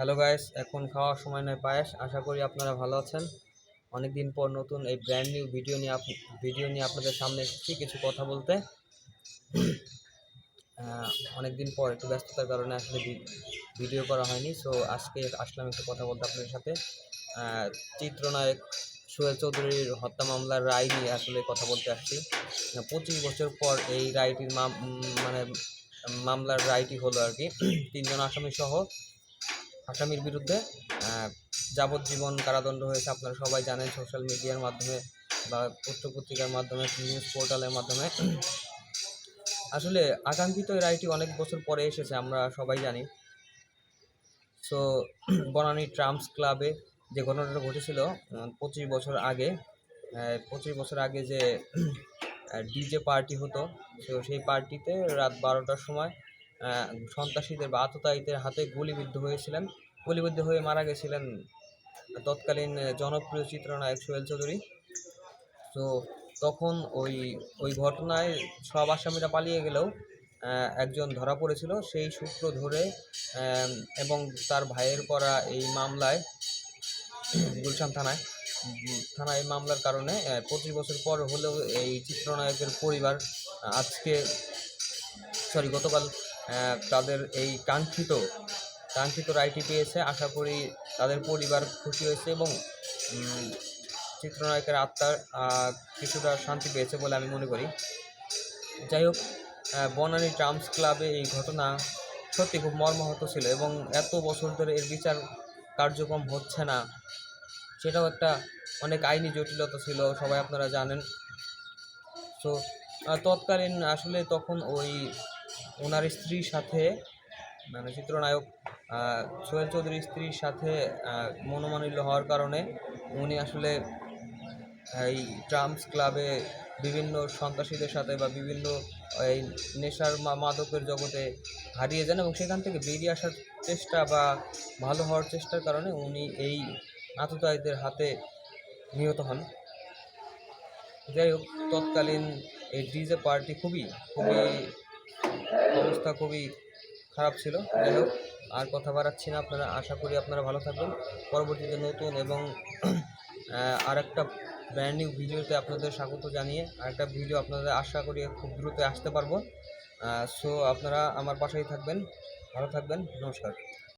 Hello guys এখন খাওয়ার সময় নয় পায়েস। আশা করি আপনারা ভালো আছেন। অনেক দিন পর নতুন এই ব্র্যান্ড নিউ ভিডিও নিয়ে আপ ভিডিও নিয়ে আপনাদের সামনে এসেছি কিছু কথা বলতে। অনেক দিন পর একটু ব্যস্ততার কারণে আসলে ভিডিও করা হয়নি। সো আজকে আসলাম একটু কথা বলতে আপনাদের সাথে। চিত্রনায়ক সোহেল চৌধুরীর হত্যা মামলার রায় নিয়ে আসলে কথা বলতে আসছি। পঁচিশ বছর পর এই রায়টির মানে মামলার রায়টি হলো আর কি। তিনজন আসামি সহ আসামির বিরুদ্ধে যাবজ্জীবন কারাদণ্ড হয়েছে, আপনারা সবাই জানেন সোশ্যাল মিডিয়ার মাধ্যমে বা পত্রপত্রিকার মাধ্যমে, নিউজ পোর্টালের মাধ্যমে। আসলে আকাঙ্ক্ষিত এই রায়টি অনেক বছর পরে এসেছে, আমরা সবাই জানি। সো বনানী ট্রাম্পস ক্লাবে যে ঘটনাটা ঘটেছিল পঁচিশ বছর আগে পঁচিশ বছর আগে যে ডিজে পার্টি হতো, তো সেই পার্টিতে রাত বারোটার সময় সন্ত্রাসীদের বা আততায়ীদের হাতে গুলিবিদ্ধ হয়েছিলেন। গুলিবিদ্ধ হয়ে মারা গেছিলেন তৎকালীন জনপ্রিয় চিত্রনায়ক সোহেল চৌধুরী। তো তখন ওই ওই ঘটনায় সব আসামিরা পালিয়ে গেলেও একজন ধরা পড়েছিল। সেই সূত্র ধরে এবং তার ভাইয়ের করা এই মামলায় গুলশান থানায় থানায় এই মামলার কারণে পঁচিশ বছর পর হলেও এই চিত্রনায়কের পরিবার আজকে, সরি, গতকাল তাদের এই কাঙ্ক্ষিত কাঙ্ক্ষিত রায়টি পেয়েছে। আশা করি তাদের পরিবার খুশি হয়েছে এবং চিত্রনায়কের আত্মার কিছুটা শান্তি পেয়েছে বলে আমি মনে করি। যাই হোক বনানী ট্রাম্পস ক্লাবে এই ঘটনা সত্যি খুব মর্মাহত ছিল এবং এত বছর ধরে এর বিচার কার্যক্রম হচ্ছে না, সেটাও একটা অনেক আইনি জটিলতা ছিল, সবাই আপনারা জানেন। তো তৎকালীন আসলে তখন ওই ওনার স্ত্রীর সাথে মানে চিত্রনায়ক সোহেল চৌধুরীর স্ত্রীর সাথে আহ, মনোমালিন্য হওয়ার কারণে উনি আসলে এই ট্রাম্পস ক্লাবে বিভিন্ন সন্ত্রাসীদের সাথে বা বিভিন্ন এই নেশার মাদকের জগতে হারিয়ে যান এবং সেখান থেকে বেরিয়ে আসার চেষ্টা বা ভালো হওয়ার চেষ্টার কারণে উনি এই আততায়ীদের হাতে নিহত হন। যাই হোক তৎকালীন এই ডিজে পার্টি খুবই খুবই অবস্থা খুবই খারাপ ছিল। যাই হোক, আর কথা বাড়াচ্ছি না। আপনারা, আশা করি আপনারা ভালো থাকবেন। পরবর্তীতে নতুন এবং আর একটা ব্র্যান্ড নিউ ভিডিওতে আপনাদের স্বাগত জানিয়ে আরেকটা ভিডিও আপনাদের আশা করি খুব দ্রুত আসতে পারব। সো আপনারা আমার পাশেই থাকবেন। ভালো থাকবেন। নমস্কার।